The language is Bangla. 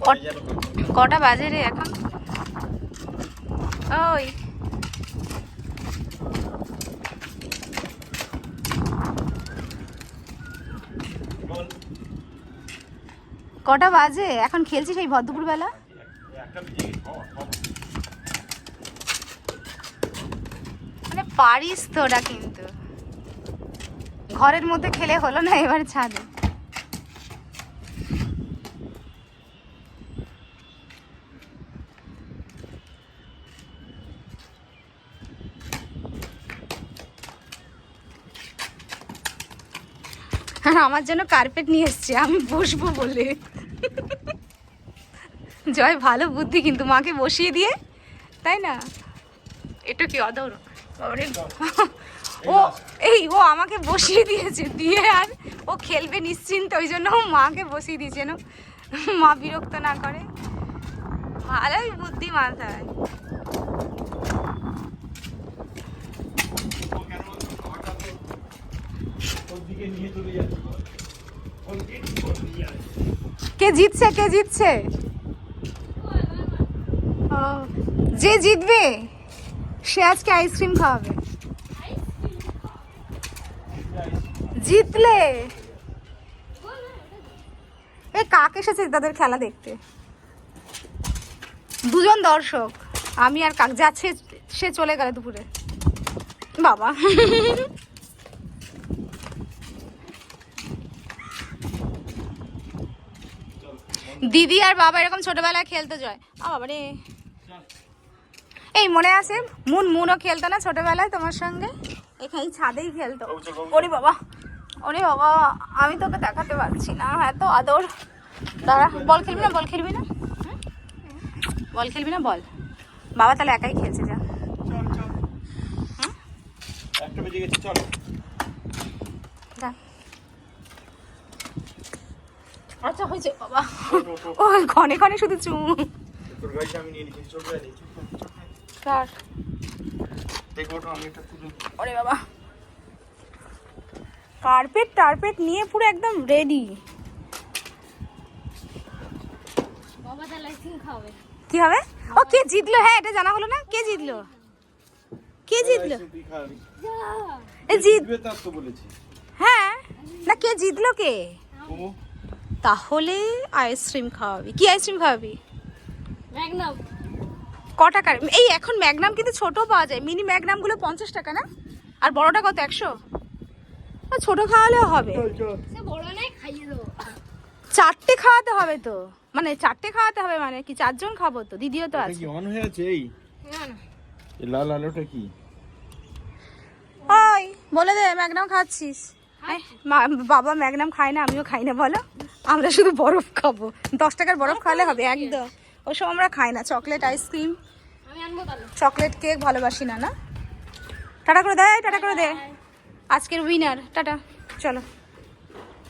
কট- বাজে রে এখন? ওই। কটা বাজে? এখন খেলছি সেই ভদ্রপুর বেলা মানে পারিস তোরা কিন্তু। ঘরের মধ্যে খেলে হলো না, এবার ছাদে আর আমার জন্য কার্পেট নিয়ে এসছে আমি বসবো বলে। জয় ভালো বুদ্ধি কিন্তু মাকে বসিয়ে দিয়ে তাই না? এটা কি অদৌর ও এই ও আমাকে বসিয়ে দিয়েছে দিয়ে আর ও খেলবে নিশ্চিন্ত ওই জন্য ও মাকে বসিয়ে দিয়েছে মা বিরক্ত না করে। ভালোই বুদ্ধি মাথায়। কে জিতছে কে জিতছে? যে জিতবে, সে আজকে আইসক্রিম খাওয়াবে। জিতলে? এ, কাক এসেছে তাদের খেলা দেখতে? দুজন দর্শক, আমি আর কাক যাচ্ছে সে চলে গেল দুপুরে। বাবা। দিদি আর বাবা এরকম ছোটবেলায় খেলতে যায়। আ বাবা রে এই মনে আছে মুন মুনও খেলতো না ছোটবেলায় তোমার সঙ্গে? এখানে ছাদেই খেলতো। ওরে বাবা ওরে বাবা আমি তোকে দেখাতে পারছি না এত আদর। দাঁড়া বল খেলবি না বল খেলবি না? বল খেলবি না বল। বাবা তাহলে একাই খেলছে যা। একটা বেজে গেছে চলো। যা। আচ্ছা হয়েছে বাবা। ও ক্ষণে ক্ষণে শুধু চুমু। তোর গাড়িটা আমি নিয়ে নিচ্ছি ছোট গাড়ি কার? দেখো ওঠো আমি একটা তুলে ওরে বাবা। কার্পেট টার্পেট নিয়ে পুরো একদম রেডি কি হবে? ও কে জিতলো? হ্যাঁ এটা জানা হলো না? কে জিতলো? কে জিতলো? এ জিত হ্যাঁ। না কে জিতলো কে? তাহলে আইসক্রিম খাওয়াবি। কি আইসক্রিম খাওয়াবি? ম্যাগনাম। ক টাকার? এই এখন ম্যাগনাম কিন্তু ছোট পাওয়া যায়। মিনি ম্যাগনামগুলো পঞ্চাশ টাকা না? আর বড়টা কত? একশো? আর ছোট খাওয়ালেও হবে। সে বড় নাই খাইয়ে দেবো। চারটে খাওয়াতে হবে তো। মানে চারটে খাওয়াতে হবে মানে কি চারজন খাব তো? দিদিও তো আছে। অন হয়ে আছে? এই। না না। এই লাল আলোটা কি? ওই বলে দে ম্যাগনাম খাচ্ছিস। বাবা ম্যাগনাম খায় না, আমিও খাই না, বলো? আমরা শুধু বরফ খাব। দশ টাকার বরফ খাওয়ালে হবে, একদম। ওসব আমরা খাই না, চকলেট, আইসক্রিম, চকলেট কেক ভালোবাসি না না? টাটা করে দে, টাটা করে দে। আজকের উইনার টাটা, চলো।